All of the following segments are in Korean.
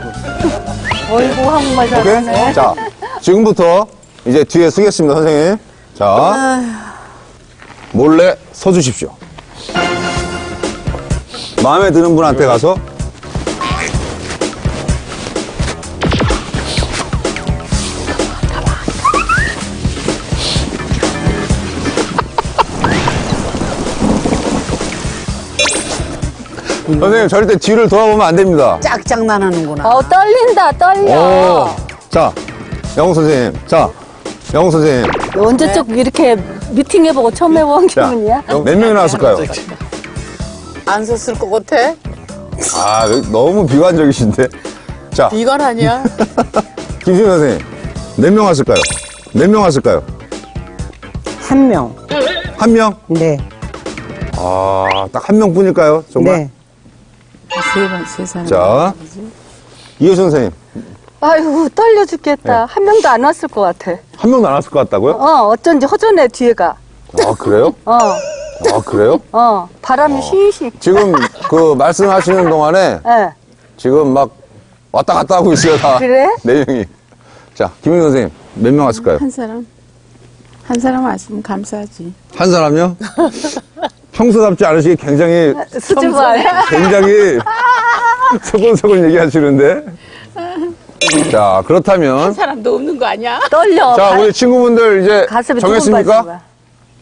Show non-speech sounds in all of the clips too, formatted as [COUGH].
하나씩. 어이구, 한국말 오케이? 잘하네. 자, 지금부터 이제 뒤에 서겠습니다, 선생님. 자, 몰래 서주십시오. 마음에 드는 분한테 가서 선생님 절대 뒤를 돌아보면 안 됩니다. 짝장난하는구나. 어, 떨린다, 떨려. 오. 자, 영웅 선생님. 자, 영웅 선생님. 언제적 이렇게 미팅해보고 처음 해본 자, 기분이야? 몇 명이 나왔을까요? 안 섰을 것 같아? 아, 너무 비관적이신데. 자, 이건 아니야. [LAUGHS] 김수민 선생님. 몇 명 왔을까요? 몇 명 왔을까요? 한 명. 한 명? 네. 아, 딱 한 명뿐일까요? 정말? 네. 세 번, 세 사람. 자, 이효선 선생님. 아이고, 떨려 죽겠다. 한 명도 안 왔을 것 같아. 한 명도 안 왔을 것 같다고요? 어, 어쩐지 허전해, 뒤에가. 아, 그래요? [LAUGHS] 어, 아, 그래요? 어, 바람이 휘휘. 지금 그 말씀하시는 동안에 예. [LAUGHS] 지금 막 왔다 갔다 하고 있어요, 다. 그래? 네 명이. 자, 김윤 선생님. 몇 명 왔을까요? 한 사람. 한 사람 왔으면 감사하지. 한 사람요? [LAUGHS] 평소 답지 않으시게 굉장히 수줍어요. 굉장히 서곤서곤 얘기하시는데. 자, 그렇다면. 사람도 없는 거 아니야? 떨려. 자, 가- 우리 친구분들 이제 가슴이 정했습니까?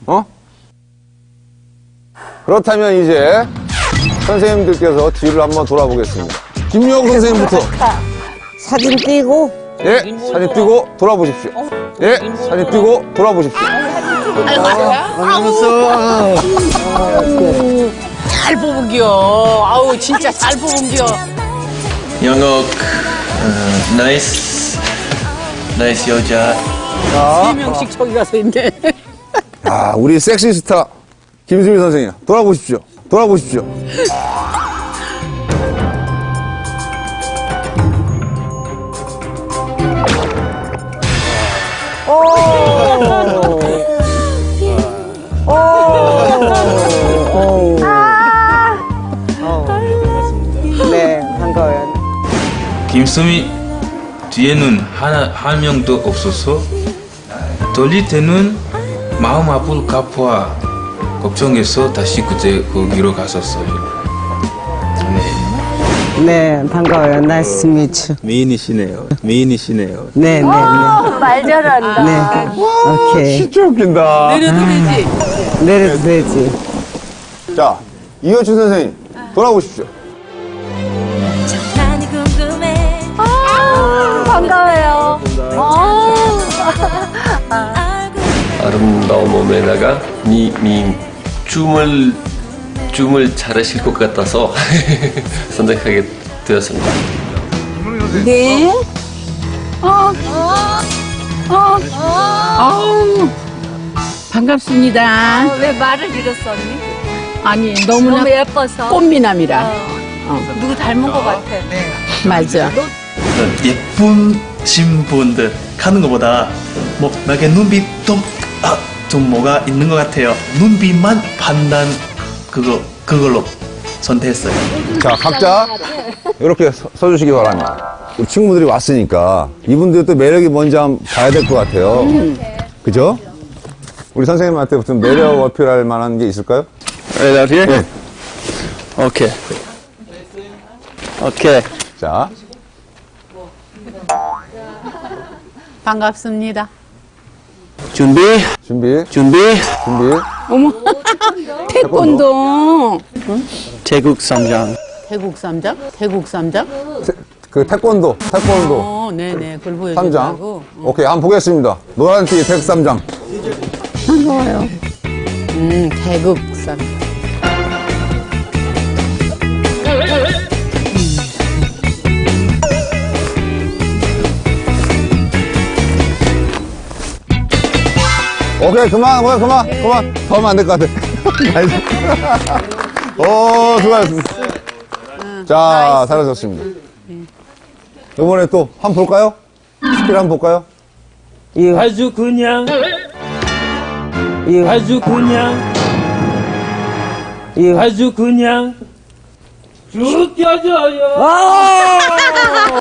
어? 그렇다면 이제 선생님들께서 뒤를 한번 돌아보겠습니다. 김유영 선생님부터. 사진 띄고 예, 사진 띄고 돌아보십시오. 예, 사진 띄고 돌아보십시오. 잘 뽑은겨. 아우, 진짜 잘 뽑은겨. 영옥 어, 나이스 나이스 여자 세 명씩 저기 가서 있네. 아, 우리 섹시 스타 김수미 선생님 돌아보십시오. 돌아보십시오. 네 김수미 뒤에는 하나 한 명도 없어서 돌릴 때는 마음 아플 가파 걱정해서 다시 그때 거기로 갔었어요. 네. 네 반가워요. 나이스 미츠. 미인이시네요. 미인이시네요. 네 네 네. 말 잘한다. 네. 오케이. 진짜 웃긴다. 내려도 되지? 내려도 되지. 자, 이효춘 선생님 돌아보십시오. 아름다운 몸에다가 미, 미 춤을 춤을 잘하실 것 같아서 [LAUGHS] 선택하게 되었습니다. 네. 아우, 반갑습니다. 왜 말을 잃었어, 언니? 아니, 너무나 너무 예뻐서. 꽃미남이라. 누구 닮은 것 같아. 맞아. 예쁘신 분들 가는 것보다 뭐 나게 눈빛 좀, 아, 좀 뭐가 있는 것 같아요. 눈빛만 판단 그거 그걸로 선택했어요. 자, 각자 이렇게 서, 서주시기 바랍니다. 우리 친구들이 왔으니까 이분들 또 매력이 뭔지 한번 봐야 될 것 같아요. 그죠? 우리 선생님한테 무슨 매력 어필할 만한 게 있을까요? Right out here? 네. Okay. Okay. 자, 반갑습니다. 준비. 준비, 준비. 준비. 어머, 태권도. 태국 삼장. 태국 쌈장? 태국? 태- 그 태권도, 태권도. 어, 네네. 그걸 삼장. 보여주려고. 오케이, 한번 보겠습니다. 노란 티 태삼장. 반가워요. 음, 태국 쌈. 오케이, 그만, 그만, 그만, 그만. 더 하면 안 될 것 같아. [LAUGHS] 나이스. 오, 수고하셨습니다. 자, 잘하셨습니다. 이번에 또 한 번 볼까요? 스킬 한 번 볼까요? 유, 아주 그냥 유, 아주 그냥 유. 아주 그냥 쭉 껴줘요. [LAUGHS]